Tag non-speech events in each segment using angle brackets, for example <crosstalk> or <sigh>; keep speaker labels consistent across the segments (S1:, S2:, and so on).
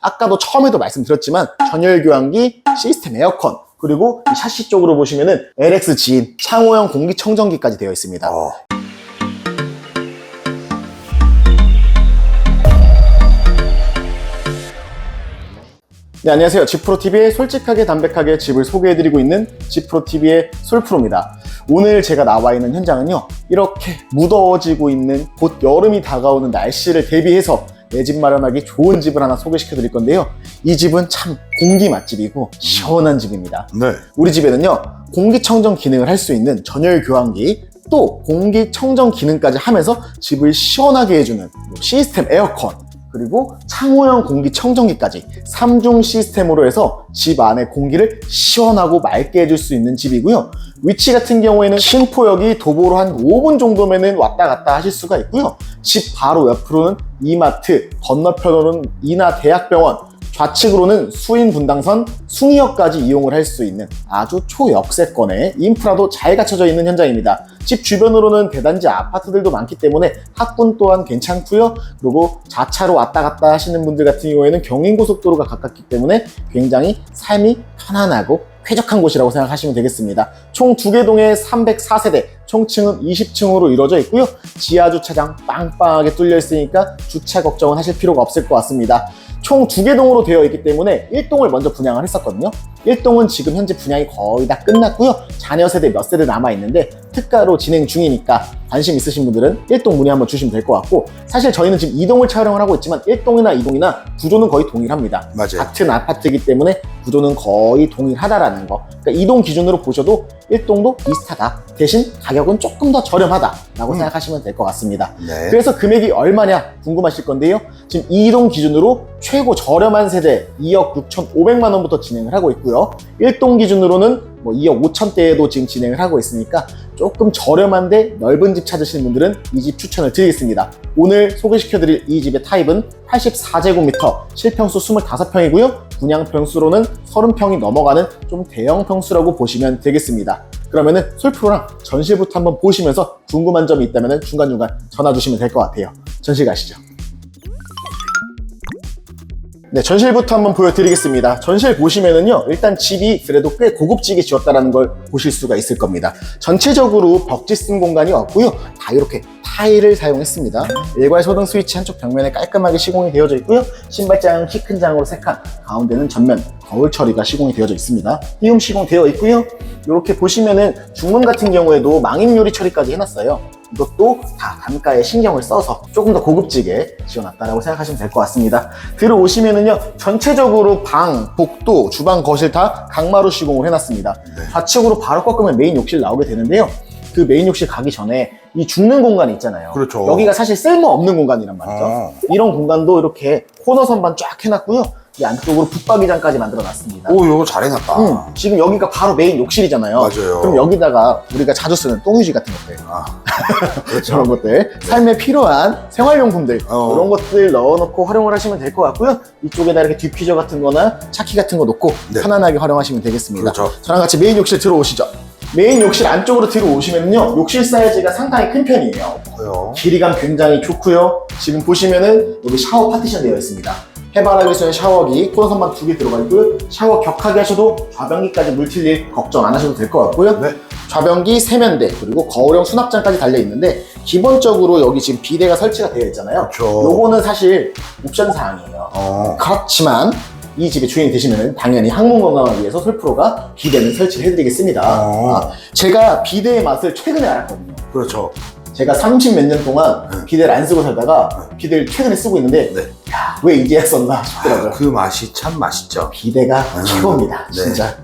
S1: 아까도 처음에도 말씀드렸지만 전열 교환기, 시스템 에어컨, 그리고 이 샤시 쪽으로 보시면은 LX 지인 창호형 공기청정기까지 되어 있습니다.
S2: 어.
S1: 네, 안녕하세요. 지프로TV의 솔직하게 담백하게 집을 소개해드리고 있는 지프로TV의 솔프로입니다. 오늘 제가 나와 있는 현장은요, 이렇게 무더워지고 있는 곧 여름이 다가오는 날씨를 대비해서 내 집 마련하기 좋은 집을 하나 소개시켜 드릴 건데요. 이 집은 참 공기 맛집이고 시원한 집입니다.
S2: 네.
S1: 우리 집에는요, 공기청정 기능을 할 수 있는 전열 교환기, 또 공기청정 기능까지 하면서 집을 시원하게 해주는 시스템 에어컨, 그리고 창호형 공기청정기까지 3중 시스템으로 해서 집 안에 공기를 시원하고 맑게 해줄 수 있는 집이고요. 위치 같은 경우에는 신포역이 도보로 한 5분 정도면은 왔다 갔다 하실 수가 있고요. 집 바로 옆으로는 이마트, 건너편으로는 이나 대학병원, 좌측으로는 수인 분당선 숭이역까지 이용을 할 수 있는 아주 초역세권의 인프라도 잘 갖춰져 있는 현장입니다. 집 주변으로는 대단지 아파트들도 많기 때문에 학군 또한 괜찮고요. 그리고 자차로 왔다 갔다 하시는 분들 같은 경우에는 경인고속도로가 가깝기 때문에 굉장히 삶이 편안하고 쾌적한 곳이라고 생각하시면 되겠습니다. 총 두 개 동의 304세대, 총층은 20층으로 이루어져 있고요. 지하 주차장 빵빵하게 뚫려 있으니까 주차 걱정은 하실 필요가 없을 것 같습니다. 총 두 개 동으로 되어 있기 때문에 1동을 먼저 분양을 했었거든요. 1동은 지금 현재 분양이 거의 다 끝났고요. 자녀 세대 몇 세대 남아 있는데 특가로 진행 중이니까 관심 있으신 분들은 1동 문의 한번 주시면 될 것 같고 사실 저희는 지금 2동을 촬영을 하고 있지만 1동이나 2동이나 구조는 거의 동일합니다.
S2: 맞아요.
S1: 같은 아파트이기 때문에 구조는 거의 동일하다라는 거. 그러니까 2동 기준으로 보셔도 1동도 비슷하다. 대신 가격은 조금 더 저렴하다라고
S2: 음.
S1: 생각하시면 될 것 같습니다.
S2: 네.
S1: 그래서 금액이 얼마냐 궁금하실 건데요. 지금 2동 기준으로 최고 저렴한 세대 2억 6,500만 원부터 진행을 하고 있고요. 1동 기준으로는 뭐 2억 5천대에도 지금 진행을 하고 있으니까 조금 저렴한데 넓은 집 찾으시는 분들은 이 집 추천을 드리겠습니다. 오늘 소개시켜드릴 이 집의 타입은 84제곱미터, 실평수 25평이고요. 분양 평수로는 30평이 넘어가는 좀 대형 평수라고 보시면 되겠습니다. 그러면은 솔프로랑 전실부터 한번 보시면서 궁금한 점이 있다면 중간중간 전화 주시면 될 것 같아요. 전실 가시죠. 네, 전실부터 한번 보여드리겠습니다. 전실 보시면은요, 일단 집이 그래도 꽤 고급지게 지었다는 걸 보실 수가 있을 겁니다. 전체적으로 벽지 쓴 공간이 없고요. 다 이렇게 타일을 사용했습니다. 일괄 소등 스위치 한쪽 벽면에 깔끔하게 시공이 되어져 있고요. 신발장 키큰 장으로 색한 가운데는 전면 거울 처리가 시공이 되어져 있습니다. 띄움 시공 되어 있고요. 이렇게 보시면은 중문 같은 경우에도 망임 유리 처리까지 해놨어요. 이것도 다 단가에 신경을 써서 조금 더 고급지게 지어놨다라고 생각하시면 될 것 같습니다. 들어오시면은요, 전체적으로 방, 복도, 주방, 거실 다 강마루 시공을 해놨습니다.
S2: 네.
S1: 좌측으로 바로 꺾으면 메인 욕실 나오게 되는데요. 그 메인 욕실 가기 전에 이 죽는 공간이 있잖아요.
S2: 그렇죠.
S1: 여기가 사실 쓸모없는 공간이란 말이죠.
S2: 어.
S1: 이런 공간도 이렇게 코너 선반 쫙 해놨고요. 이 안쪽으로 붙박이장까지 만들어 놨습니다.
S2: 오, 이거 잘 해놨다.
S1: 음, 지금 여기가 바로 메인 욕실이잖아요.
S2: 맞아요.
S1: 그럼 여기다가 우리가 자주 쓰는 똥유지 같은 것들,
S2: 아, <laughs> 그렇죠.
S1: 저런 것들, 삶에 필요한 생활용품들
S2: 어.
S1: 이런 것들 넣어놓고 활용을 하시면 될 것 같고요. 이쪽에다 이렇게 디퓨저 같은 거나 차키 같은 거 놓고
S2: 네.
S1: 편안하게 활용하시면 되겠습니다.
S2: 그렇죠.
S1: 저랑 같이 메인 욕실 들어오시죠. 메인 욕실 안쪽으로 들어오시면요. 욕실 사이즈가 상당히 큰 편이에요.
S2: 고요.
S1: 길이감 굉장히 좋고요. 지금 보시면은 여기 샤워 파티션 되어 있습니다. 해바라기 쓰는 샤워기, 선반 두개 들어가 있고요. 샤워 격하게 하셔도 좌변기까지 물 튈일 걱정 안 하셔도 될 것 같고요.
S2: 네.
S1: 좌변기 세면대 그리고 거울형 수납장까지 달려 있는데 기본적으로 여기 지금 비대가 설치가 되어 있잖아요.
S2: 그렇죠.
S1: 요거는 사실 옵션 사항이에요.
S2: 어.
S1: 그렇지만 이 집의 주인이 되시면 당연히 항문 건강을 위해서 솔프로가 비대는 설치를 해드리겠습니다.
S2: 어.
S1: 아, 제가 비대의 맛을 최근에 알았거든요.
S2: 그렇죠.
S1: 제가 30 몇 년 동안
S2: 네.
S1: 비데를 안 쓰고 살다가 비데를 최근에 쓰고 있는데
S2: 네.
S1: 야, 왜 이제야 썼나 싶더라고요.
S2: 아, 그 맛이 참 맛있죠.
S1: 비데가
S2: 음.
S1: 최고입니다.
S2: 네.
S1: 진짜.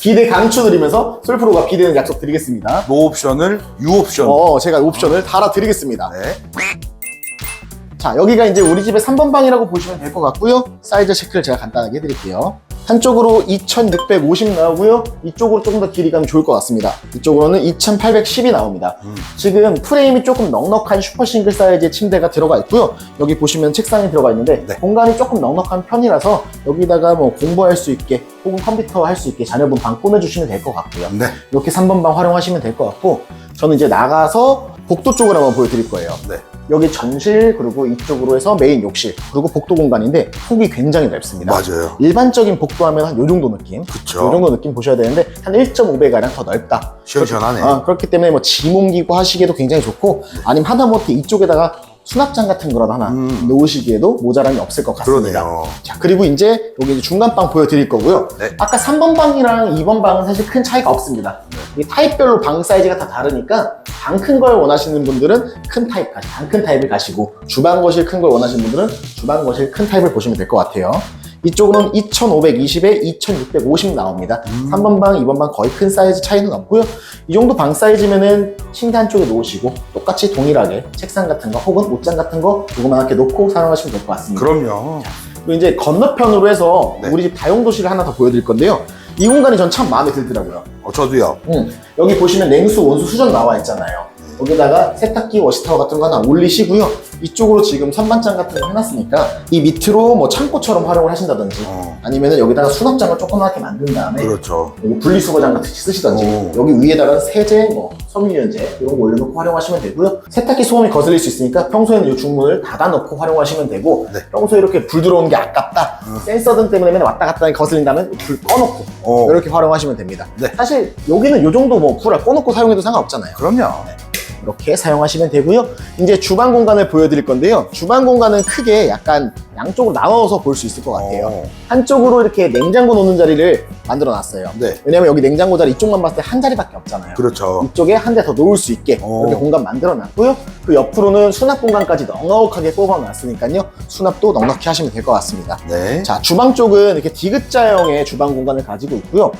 S1: 비데 강추드리면서 솔프로가 비데는 약속 드리겠습니다.
S2: 노 옵션을 유 옵션.
S1: 어, 제가 옵션을 달아드리겠습니다.
S2: 네.
S1: 자, 여기가 이제 우리 집의 3번 방이라고 보시면 될 것 같고요. 사이즈 체크를 제가 간단하게 해드릴게요. 한쪽으로 2650 나오고요. 이쪽으로 조금 더 길이감이 좋을 것 같습니다. 이쪽으로는 2810이 나옵니다.
S2: 음.
S1: 지금 프레임이 조금 넉넉한 슈퍼 싱글 사이즈의 침대가 들어가 있고요. 여기 보시면 책상이 들어가 있는데
S2: 네.
S1: 공간이 조금 넉넉한 편이라서 여기다가 뭐 공부할 수 있게 혹은 컴퓨터 할 수 있게 자녀분 방 꾸며주시면 될 것 같고요.
S2: 네.
S1: 이렇게 3번 방 활용하시면 될 것 같고 저는 이제 나가서 복도 쪽을 한번 보여드릴 거예요.
S2: 네.
S1: 여기 전실 그리고 이쪽으로 해서 메인 욕실 그리고 복도 공간인데 폭이 굉장히 넓습니다.
S2: 맞아요.
S1: 일반적인 복도 하면 한 요 정도 느낌.
S2: 그쵸.
S1: 요 정도 느낌 보셔야 되는데 한 1.5배 가량 더 넓다.
S2: 시원시원하네.
S1: 아, 그렇기 때문에 뭐 짐 옮기고 하시기에도 굉장히 좋고 아니면 하다못해 이쪽에다가 수납장 같은 거라도 하나
S2: 음.
S1: 놓으시기에도 모자람이 없을 것 같습니다.
S2: 그러네요.
S1: 자, 그리고 이제 여기 이제 중간 방 보여드릴 거고요.
S2: 네.
S1: 아까 3번 방이랑 2번 방은 사실 큰 차이가 없습니다. 이 타입별로 방 사이즈가 다 다르니까 방 큰 걸 원하시는 분들은 큰 타입 가시, 방큰 타입을 가시고 주방 거실 큰 걸 원하시는 분들은 주방 거실 큰 타입을 보시면 될 것 같아요. 이쪽으로는 2520에 2650 나옵니다.
S2: 음.
S1: 3번 방, 2번 방 거의 큰 사이즈 차이는 없고요. 이 정도 방 사이즈면은 침대 한쪽에 놓으시고 똑같이 동일하게 책상 같은 거 혹은 옷장 같은 거 조그맣게 놓고 사용하시면 될 것 같습니다.
S2: 그럼요.
S1: 그리고 이제 건너편으로 해서
S2: 네.
S1: 우리 집 다용도실을 하나 더 보여드릴 건데요. 이 공간이 전 참 마음에 들더라고요.
S2: 어, 저도요.
S1: 음, 여기 보시면 냉수, 원수, 수전 나와 있잖아요. 여기다가 세탁기, 워시타워 같은 거 하나 올리시고요. 이쪽으로 지금 선반장 같은 거 해놨으니까 이 밑으로 뭐 창고처럼 활용을 하신다든지
S2: 어,
S1: 아니면은 여기다가 수납장을 조그맣게 만든 다음에
S2: 그렇죠.
S1: 여기 분리수거장 같이 쓰시던지
S2: 오.
S1: 여기 위에다가 세제, 뭐 섬유유연제 이런 거 올려놓고 활용하시면 되고요. 세탁기 소음이 거슬릴 수 있으니까 평소에는 이 중문을 닫아놓고 활용하시면 되고
S2: 네.
S1: 평소에 이렇게 불 들어오는 게 아깝다.
S2: 음.
S1: 센서등 때문에 맨날 왔다 갔다 거슬린다면 불 꺼놓고
S2: 어,
S1: 이렇게 활용하시면 됩니다.
S2: 네.
S1: 사실 여기는 이 정도 뭐 불을 꺼놓고 사용해도 상관없잖아요.
S2: 그럼요.
S1: 이렇게 사용하시면 되고요. 이제 주방 공간을 보여드릴 건데요. 주방 공간은 크게 약간 양쪽으로 나눠서 볼 수 있을 것 같아요.
S2: 어,
S1: 한쪽으로 이렇게 냉장고 놓는 자리를 만들어 놨어요.
S2: 네.
S1: 왜냐면 여기 냉장고 자리 이쪽만 봤을 때 한 자리밖에 없잖아요.
S2: 그렇죠.
S1: 이쪽에 한 대 더 놓을 수 있게
S2: 어.
S1: 이렇게 공간 만들어 놨고요. 그 옆으로는 수납 공간까지 넉넉하게 뽑아 놨으니까요. 수납도 넉넉히 하시면 될 것 같습니다.
S2: 네.
S1: 자, 주방 쪽은 이렇게 디귿자형의 주방 공간을 가지고 있고요.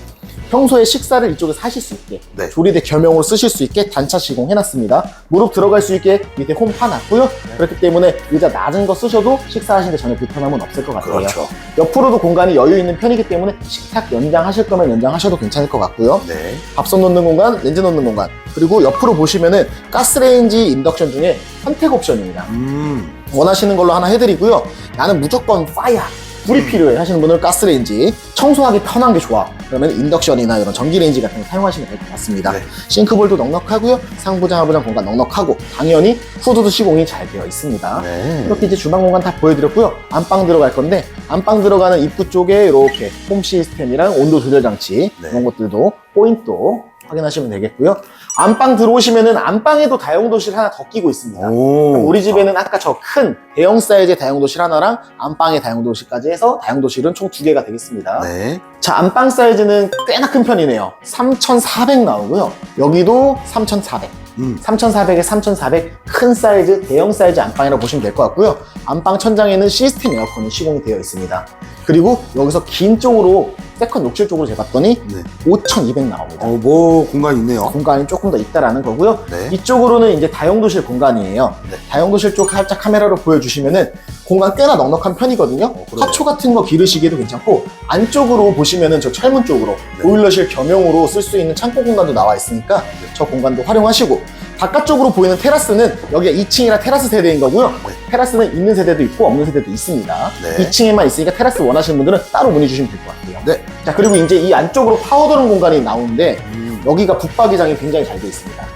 S1: 평소에 식사를 이쪽에서 하실 수 있게
S2: 네.
S1: 조리대 겸용으로 쓰실 수 있게 단차 시공해놨습니다. 무릎 들어갈 수 있게 밑에 홈 파놨고요. 그렇기 때문에 의자 낮은 거 쓰셔도 식사하시는 데 전혀 불편함은 없을 것 같아요.
S2: 그렇죠.
S1: 옆으로도 공간이 여유 있는 편이기 때문에 식탁 연장하실 거면 연장하셔도 괜찮을 것 같고요.
S2: 네.
S1: 밥솥 놓는 공간, 렌즈 놓는 공간. 그리고 옆으로 보시면은 가스레인지 인덕션 중에 선택 옵션입니다.
S2: 음,
S1: 원하시는 걸로 하나 해드리고요. 나는 무조건 파이어. 불이 필요해 하시는 분은 가스레인지 청소하기 편한 게 좋아 그러면 인덕션이나 이런 전기레인지 같은 거 사용하시면 될 것 같습니다
S2: 네.
S1: 싱크볼도 넉넉하고요 상부장 하부장 공간 넉넉하고 당연히 후드도 시공이 잘 되어 있습니다
S2: 네.
S1: 이렇게 이제 주방 공간 다 보여드렸고요 안방 들어갈 건데 안방 들어가는 입구 쪽에 이렇게 홈 시스템이랑 온도 조절 장치
S2: 네.
S1: 이런 것들도 포인트도 확인하시면 되겠고요 안방 들어오시면은 안방에도 다용도실 하나 더 끼고 있습니다
S2: 오,
S1: 우리 집에는 아까 저 큰 대형 사이즈의 다용도실 하나랑 안방의 다용도실까지 해서 다용도실은 총 두 개가 되겠습니다.
S2: 네.
S1: 자, 안방 사이즈는 꽤나 큰 편이네요. 3,400 나오고요. 여기도 3,400.
S2: 음,
S1: 3,400에 3,400 큰 사이즈, 대형 사이즈 안방이라고 보시면 될 것 같고요. 안방 천장에는 시스템 에어컨이 시공이 되어 있습니다. 그리고 여기서 긴 쪽으로 세컨 욕실 쪽으로 재봤더니
S2: 네.
S1: 5,200 나옵니다.
S2: 어, 뭐 공간 있네요.
S1: 공간이 조금 더 있다라는 거고요.
S2: 네.
S1: 이쪽으로는 이제 다용도실 공간이에요.
S2: 네.
S1: 다용도실 쪽 살짝 카메라로 보여주시면은 공간 꽤나 넉넉한 편이거든요.
S2: 어, 그러네요.
S1: 화초 같은 거 기르시기도 괜찮고 안쪽으로 보시면은 저 철문 쪽으로
S2: 네.
S1: 보일러실 겸용으로 쓸 수 있는 창고 공간도 나와 있으니까 저 공간도 활용하시고 바깥쪽으로 보이는 테라스는 여기가 2층이라 테라스 세대인 거고요.
S2: 네.
S1: 테라스는 있는 세대도 있고 없는 세대도 있습니다.
S2: 네.
S1: 2층에만 있으니까 테라스 원하시는 분들은 따로 문의 주시면 될 것 같아요.
S2: 네.
S1: 자 그리고 이제 이 안쪽으로 파우더룸 공간이 나오는데
S2: 음,
S1: 여기가 붙박이장이 굉장히 잘 되어 있습니다.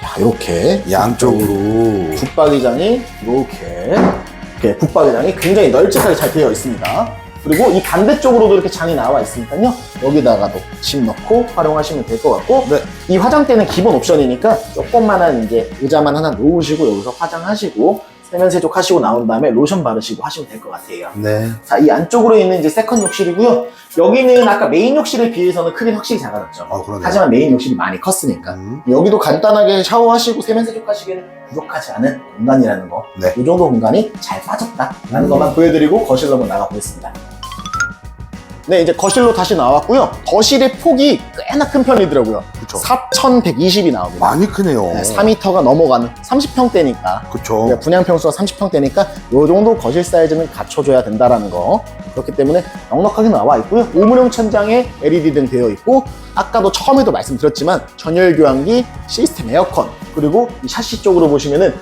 S1: 자, 이렇게
S2: 양쪽으로.
S1: 붙박이장이 이렇게 이렇게 붙박이장이 굉장히 널찍하게 잘 되어 있습니다. 그리고 이 반대쪽으로도 이렇게 장이 나와 있으니까요. 여기다가도 짐 넣고 활용하시면 될 것 같고
S2: 네.
S1: 이 화장대는 기본 옵션이니까 조금만한 이제 의자만 하나 놓으시고 여기서 화장하시고 세면 세족하시고 나온 다음에 로션 바르시고 하시면 될 것 같아요.
S2: 네.
S1: 자, 이 안쪽으로 있는 이제 세컨 욕실이고요. 여기는 아까 메인 욕실에 비해서는 크긴 확실히 작아졌죠.
S2: 어, 그러네요.
S1: 하지만 메인 욕실이 많이 컸으니까.
S2: 음,
S1: 여기도 간단하게 샤워하시고 세면 세족하시기에는 부족하지 않은 공간이라는 거.
S2: 네.
S1: 이 정도 공간이 잘 빠졌다라는
S2: 음.
S1: 것만 보여드리고 거실로 한번 나가보겠습니다. 네, 이제 거실로 다시 나왔고요. 거실의 폭이 꽤나 큰 편이더라고요.
S2: 그쵸.
S1: 4,120이 나옵니다.
S2: 많이 크네요.
S1: 네, 4m가 넘어가는 30평대니까
S2: 그쵸.
S1: 우리가 분양 평수가 30평대니까 요 정도 거실 사이즈는 갖춰줘야 된다라는 거 그렇기 때문에 넉넉하게 나와 있고요 오문형 천장에 LED 등 되어 있고 아까도 처음에도 말씀드렸지만 전열 교환기 시스템 에어컨 그리고 이 샤시 쪽으로 보시면은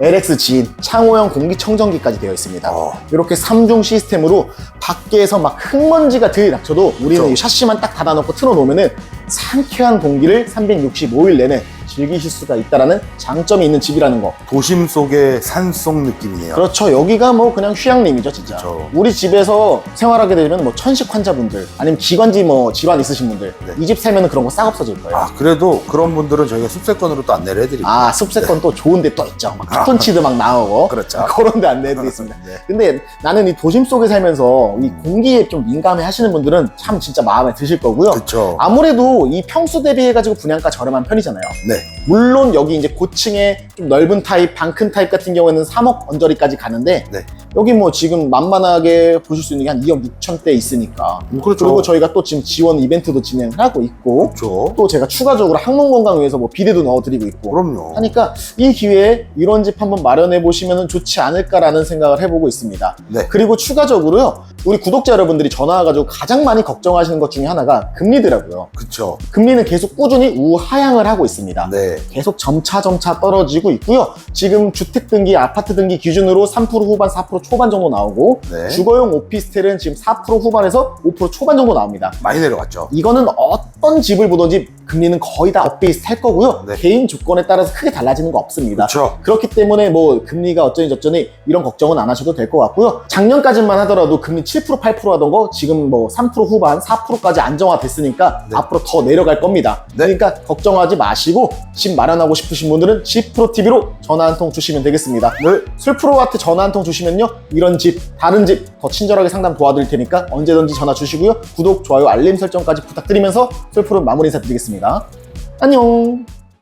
S1: LX 지인 창호형 공기청정기까지 되어 있습니다
S2: 어,
S1: 이렇게 3중 시스템으로 밖에서 막 흙먼지가 들이닥쳐도 우리는
S2: 그렇죠.
S1: 이 샤시만 딱 닫아놓고 틀어놓으면은 상쾌한 공기를 365일 내내 즐기실 수가 있다라는 장점이 있는 집이라는 거.
S2: 도심 속의 산속 느낌이네요.
S1: 그렇죠. 여기가 뭐 그냥 휴양림이죠, 진짜.
S2: 그렇죠.
S1: 우리 집에서 생활하게 되면 뭐 천식 환자분들 아니면 기관지 뭐 질환 있으신 분들
S2: 네.
S1: 이집 살면 그런 거 싹 없어질 거예요.
S2: 아, 그래도 그런 분들은 저희가 습세권으로 또 안내를 해드립니다.
S1: 아, 습세권 또 좋은 데 또 있죠. 막 피톤치드 막 나오고.
S2: 그렇죠. <laughs>
S1: 그런 데 안내해드리겠습니다.
S2: 네.
S1: 근데 나는 이 도심 속에 살면서 이 공기에 좀 민감해 하시는 분들은 참 진짜 마음에 드실 거고요.
S2: 그렇죠.
S1: 아무래도 이 평수 대비해가지고 분양가 저렴한 편이잖아요.
S2: 네.
S1: 물론 여기 이제 고층의 좀 넓은 타입, 방 큰 타입 같은 경우에는 3억 언저리까지 가는데
S2: 네.
S1: 여기 뭐 지금 만만하게 보실 수 있는 게 한 2억 6천 대 있으니까
S2: 음, 그렇죠.
S1: 그리고 저희가 또 지금 지원 이벤트도 진행을 하고 있고
S2: 그렇죠.
S1: 또 제가 추가적으로 항농 건강 위해서 뭐 비대도 넣어드리고 있고
S2: 그럼요.
S1: 하니까 이 기회에 이런 집 한번 마련해 보시면 좋지 않을까라는 생각을 해보고 있습니다.
S2: 네.
S1: 그리고 추가적으로요, 우리 구독자 여러분들이 전화 와가지고 가장 많이 걱정하시는 것 중에 하나가 금리더라고요.
S2: 그렇죠.
S1: 금리는 계속 꾸준히 우하향을 하고 있습니다.
S2: 네.
S1: 계속 점차 점차 떨어지고 있고요. 지금 주택 등기, 아파트 등기 기준으로 3% 후반, 4% 초반 정도 나오고
S2: 네.
S1: 주거용 오피스텔은 지금 4% 후반에서 5% 초반 정도 나옵니다.
S2: 많이 내려갔죠.
S1: 이거는 어떤 집을 보든지 금리는 거의 다 업베이스 할 거고요.
S2: 네.
S1: 개인 조건에 따라서 크게 달라지는 거 없습니다.
S2: 그렇죠.
S1: 그렇기 때문에 뭐 금리가 어쩌니 저쩌니 이런 걱정은 안 하셔도 될 것 같고요. 작년까지만 하더라도 금리 7% 8% 하던 거 지금 뭐 3% 후반 4%까지 안정화 됐으니까
S2: 네.
S1: 앞으로 더 내려갈 겁니다.
S2: 네.
S1: 그러니까 걱정하지 마시고 집 마련하고 싶으신 분들은 집 프로 TV로 전화 한 통 주시면 되겠습니다.
S2: 네.
S1: 술프로한테 전화 한 통 주시면요 이런 집 다른 집 더 친절하게 상담 도와드릴 테니까 언제든지 전화 주시고요. 구독 좋아요 알림 설정까지 부탁드리면서 술프로 마무리 인사드리겠습니다. 안녕